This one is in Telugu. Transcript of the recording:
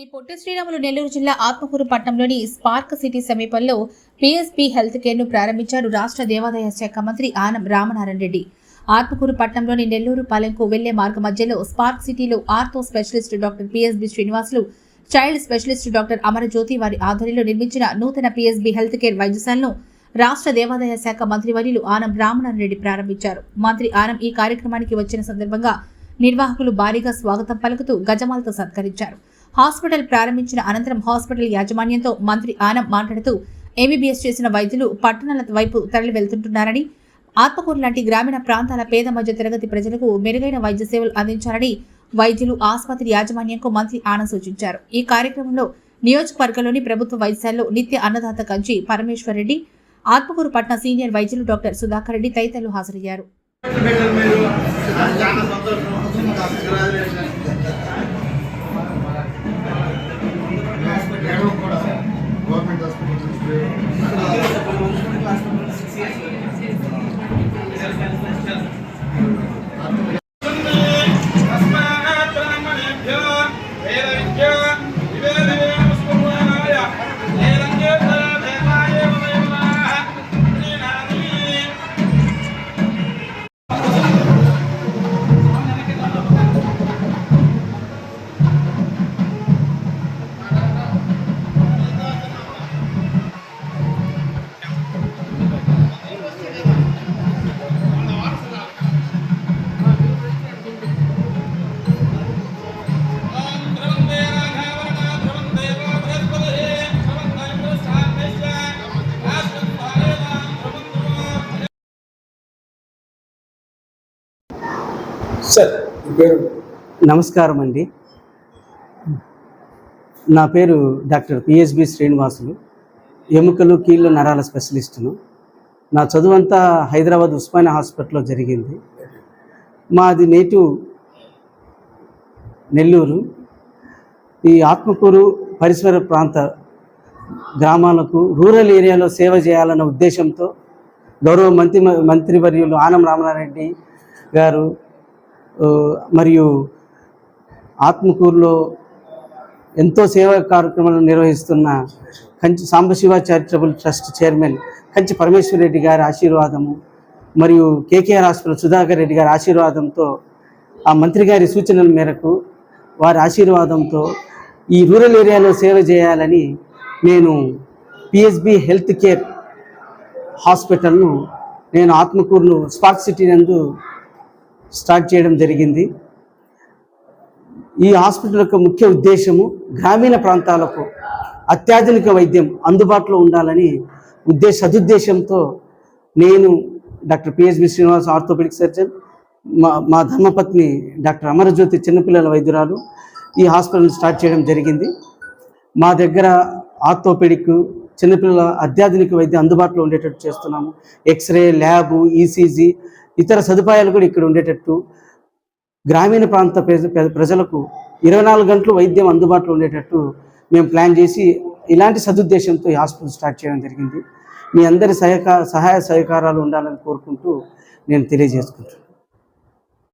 శ్రీ పొట్టి శ్రీరాములు నెల్లూరు జిల్లా ఆత్మకూరు పట్టణంలోని స్పార్క్ సిటీ సమీపంలో పిఎస్పి హెల్త్ కేర్ను ప్రారంభించారు రాష్ట్ర దేవాదాయ శాఖ మంత్రి ఆనం రామనారాయణ రెడ్డి. ఆత్మకూరు పట్టణంలోని నెల్లూరు పాలెంకు వెళ్ళే మార్గ మధ్యలో స్పార్క్ సిటీలో ortho specialist doctor PSB Srinivasulu child specialist doctor Amarajyothi వారి ఆధ్వర్యంలో నిర్మించిన నూతన పిఎస్బి హెల్త్ కేర్ వైద్యశాలను రాష్ట్ర దేవాదాయ శాఖ మంత్రి వర్యులు ఆనం రామనారాయణ రెడ్డి ప్రారంభించారు. మంత్రి ఆనం ఈ కార్యక్రమానికి వచ్చిన సందర్భంగా నిర్వాహకులు భారీగా స్వాగతం పలుకుతూ గజమాలతో సత్కరించారు. హాస్పిటల్ ప్రారంభించిన అనంతరం హాస్పిటల్ యాజమాన్యంతో మంత్రి ఆనం మాట్లాడుతూ ఎంబీబీఎస్ చేసిన వైద్యులు పట్టణాల వైపు తరలి వెళ్తుంటున్నారని ఆత్మకూరు లాంటి గ్రామీణ ప్రాంతాల పేద మధ్య తరగతి ప్రజలకు మెరుగైన వైద్య సేవలు అందించాలని వైద్యులు ఆసుపత్రి యాజమాన్యంకు మంత్రి ఆనంద్ సూచించారు. ఈ కార్యక్రమంలో నియోజకవర్గంలోని ప్రభుత్వ వైద్యశాలలో నిత్య అన్నదాత కంచి పరమేశ్వర్ రెడ్డి ఆత్మకూరు పట్న సీనియర్ వైద్యులు డాక్టర్ సుధాకర్ రెడ్డి తదితరులు హాజరయ్యారు. தேவை సార్ పేరు? నమస్కారం అండి. నా పేరు డాక్టర్ పిఎస్బి శ్రీనివాసులు. ఎముకలు కీళ్ళ నరాల స్పెషలిస్టును నా చదువంతా హైదరాబాద్ ఉస్మానియా హాస్పిటల్లో జరిగింది. మాది నేటివ్ నెల్లూరు. ఈ ఆత్మకూరు పరిసర ప్రాంత గ్రామాలకు రూరల్ ఏరియాలో సేవ చేయాలన్న ఉద్దేశంతో గౌరవ మంత్రి మంత్రివర్యులు ఆనం రామనారెడ్డి గారు మరియు ఆత్మకూరులో ఎంతో సేవా కార్యక్రమాలు నిర్వహిస్తున్న Kanchi Sambasiva charitable trust chairman Kanchi Parameswara Reddy గారి ఆశీర్వాదము మరియు కేకేఆర్ హాస్పిటల్ సుధాకర్ రెడ్డి గారి ఆశీర్వాదంతో ఆ మంత్రి గారి సూచనల మేరకు వారి ఆశీర్వాదంతో ఈ రూరల్ ఏరియాలో సేవ చేయాలని నేను పిఎస్బి హెల్త్ కేర్ హాస్పిటల్ను నేను ఆత్మకూరులో స్పార్క్ సిటీ నందు స్టార్ట్ చేయడం జరిగింది. ఈ హాస్పిటల్ యొక్క ముఖ్య ఉద్దేశము గ్రామీణ ప్రాంతాలకు అత్యాధునిక వైద్యం అందుబాటులో ఉండాలని ఉద్దేశ సదుద్దేశంతో నేను doctor PHB Srinivas orthopaedic surgeon మా మా ధర్మపత్ని డాక్టర్ అమరజ్యోతి చిన్నపిల్లల వైద్యురాలు ఈ హాస్పిటల్ స్టార్ట్ చేయడం జరిగింది. మా దగ్గర ఆర్థోపెడిక్ చిన్నపిల్లల అత్యాధునిక వైద్యం అందుబాటులో ఉండేటట్టు చేస్తున్నాము. ఎక్స్రే ల్యాబు ఈసీజీ ఇతర సదుపాయాలు కూడా ఇక్కడ ఉండేటట్టు గ్రామీణ ప్రాంత ప్రజలకు ఇరవై నాలుగు గంటలు వైద్యం అందుబాటులో ఉండేటట్టు మేము ప్లాన్ చేసి ఇలాంటి సదుద్దేశంతో ఈ హాస్పిటల్ స్టార్ట్ చేయడం జరిగింది. మీ అందరి సహకార సహాయ సహకారాలు ఉండాలని కోరుకుంటూ నేను తెలియజేసుకుంటున్నాను.